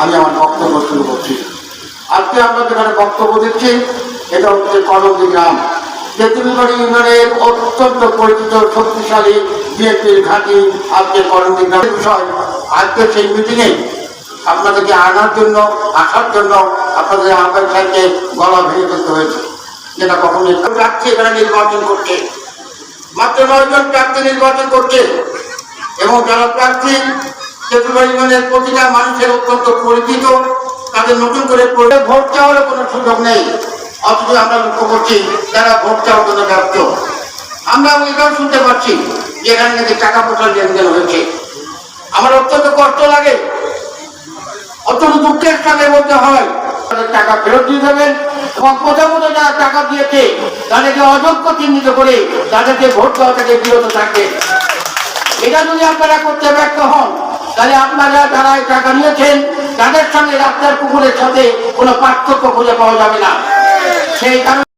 আমি আমার বক্তব্য শুরু করছি। আজকে আমরা যেখানে বক্তব্য দিচ্ছি, এটা হচ্ছে কলমদি গ্রাম। তেঁতুলবাড়ি ইউনিয়নের অত্যন্ত পরিচিত, শক্তিশালী বিএনপির ঘাঁটি আজকে কলমদি গ্রামের বিষয়। আজকে সেই মিটিংয়ে আপনাদেরকে আনার জন্য, আসার জন্য আপনাদের আহ্বান সাহেবকে গলা ভেঙে ফেলতে হয়েছে, যেটা কখনো প্রার্থী এখানে নির্বাচন করছে মাত্র নয়জন প্রার্থী নির্বাচন করছে। এবং যারা প্রার্থী তেঁতুলবাড়িগঞ্জের প্রতিটা মানুষের অত্যন্ত পরিচিত। তাদের নতুন করে ভোট কোনো সুযোগ নেই। অথচ আমরা লক্ষ্য করছি ভোট চাওয়ার জন্য ব্যর্থ। আমরা এটাও শুনতে পাচ্ছি যে এখানে নাকি টাকা পয়সা লেনদেন হয়েছে। আমার অত্যন্ত কষ্ট লাগে। অত্যন্ত দুঃখের সঙ্গে বলতে হয় টাকা ফেরত দিয়ে দেবেন এবং প্রথমত যারা টাকা দিয়েছে, তাদেরকে অযোগ্য চিহ্নিত করে তাদেরকে ভোট দেওয়া থেকে বিরত থাকবে এটা যদি আপনারা করতে ব্যর্থ হন তাহলে আপনারা যারা এই টাকা নিয়েছেন, তাদের সঙ্গে রাস্তার কুকুরের সাথে কোনো পার্থক্য খুঁজে পাওয়া যাবে না। সেই কারণে